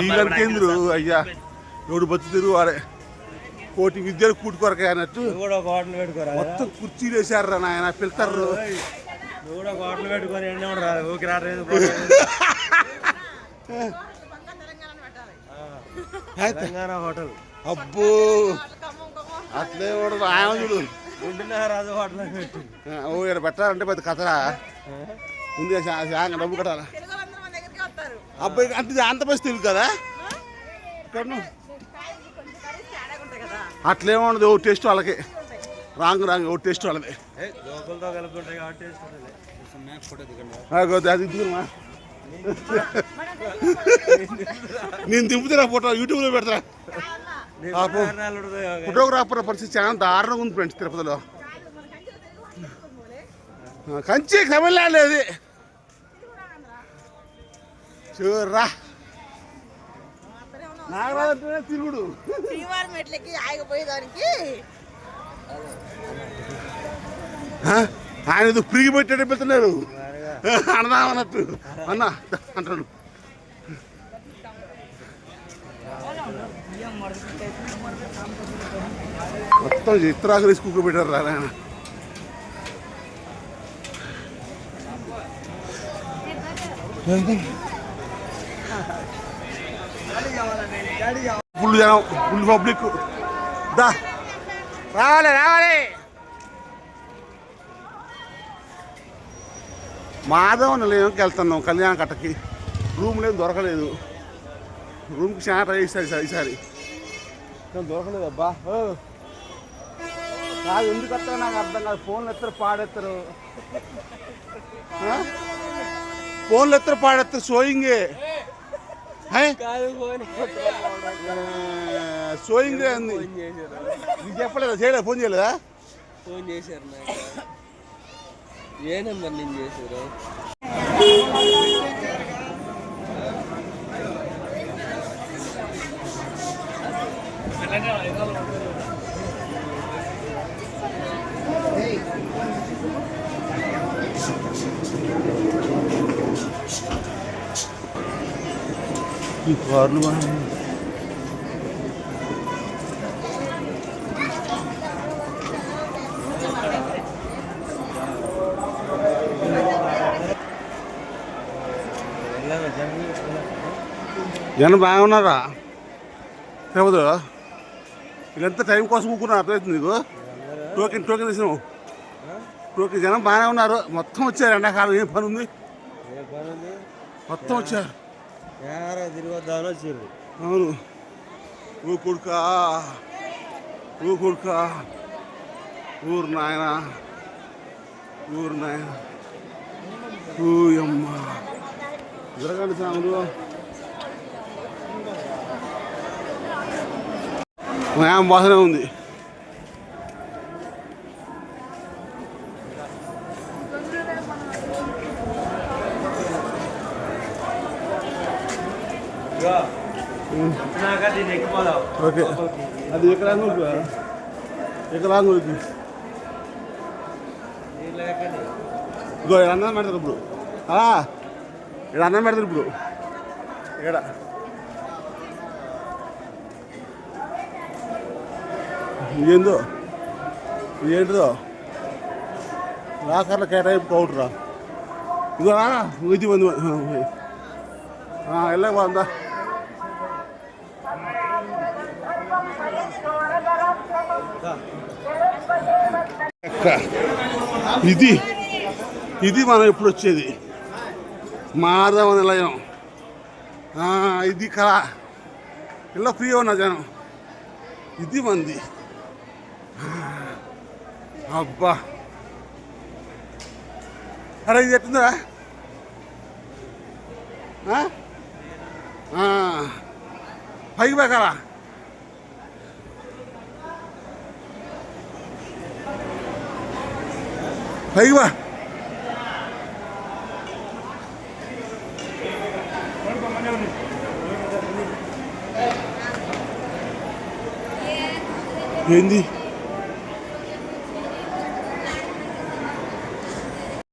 ఈగలికేంద్రు అయ్యా ఎవడు బతుకుతారు వాడే. కోటి విద్యలు కూటుకొరకే అన్నట్టు మొత్తం కుర్చీలు వేసారు నాయన పిలుతారు. హోటల్. అబ్బో అట్లే కూడా చూడు. పెట్టి. ఓ ఇక్కడ పెట్టాలంటే పెద్ద కథరా. శాంగ డబ్బు కట్టాలా తెలుగులందరూ మన దగ్గరికి వస్తారు అబ్బాయి అంటే అంత తెలుగు కదా? అట్లేముండదు ఓ టేస్ట్ వాళ్ళకి. రాంగ్ రాంగ్ ఓ టేస్ట్ వాళ్ళది. అది నేను దింపుతున్నా ఫోటో యూట్యూబ్లో పెడతా. పాపం. ఫోటోగ్రాఫర్ పరిస్థితి చాలా దారుణంగా ఉంది ఫ్రెండ్స్ తిరుపతిలో. కంచి తమిళనాడు అది. చూర్రా. నాగరాజు తిరుగుడు. శ్రీవారి మెట్లకి ఆగిపోయేదానికి ఆయన ఏదో ఫ్రీగా పెట్టేట పెడుతున్నారు అన్నదాం అన్నట్టు. అన్న అంటాడు మొత్తం చిత్రాకు వేసి కుక్క పెట్టారు రా ఆయన ఫుల్ జనం ఫుల్ పబ్లిక్ దా రావాలి రావాలి మాధవ నిలయంకి వెళ్తున్నాం కళ్యాణ కట్టకి. రూమ్ లేదు దొరకలేదు. రూమ్కి చాలా ట్రై చేశారు సార్ ఈసారి. కానీ దొరకలేదు అబ్బా. ఓ. కాదు ఎందుకు వస్తారో నాకు అర్థం కాదు. ఫోన్లు ఎత్తారు పాడెత్తారు. ఆ? ఫోన్లు ఎత్తారు పాడెత్తారు షోయింగే షోయింగే అంది. నీకు చెప్పలేదా? చేయలేదా? ఫోన్ చేయలేదా? ఫోన్ చేశారు నాకు. ఏ నెంబర్ నేను చేశారు? ఈ కార్లు జనం బాగున్నారా తిరుపతిలో వీళ్ళంతా టైం కోసం కూకున్నారు అర్థమవుతుంది నీకు? Token token తీసినావు. టోకెన్ జనం బాగానే ఉన్నారు. మొత్తం వచ్చారు ఎండాకాలం. ఏ పని ఉంది? మొత్తం వచ్చారు. ఏరా తిరిగి అవును. ఊ కొడుకా ఊ కొడుకా ఊరు నాయన ఊరు నాయన. ఊయమ్మ జరగండి సాములు. బాగానే ఉంది. ఓకే అది ఎకరాంగులకి ఎకరాంగులకి దీంట్లో ఎక్కండి ఇగో ఇక్కడ అన్నం పెడతారు ఇప్పుడు ఆ, ఇక్కడ అన్నం పెడతారు ఇప్పుడు ఇక్కడ ఏందో ఏంటిదో లాకర్ల కేటాయింపు కౌంటరా ఇదో ఇది మంది వెళ్ళక బాగుందా ఎక్క. ఇది ఇది మనం ఎప్పుడు వచ్చేది? మాధవ నిలయం. ఆ, ఇది కళ. ఇలా ఫ్రీ ఉన్నా జనం. ఇది మంది. అబ్బా. అరే ఇది ఎట్టుందా 还有一百个吧。还有一万嗯好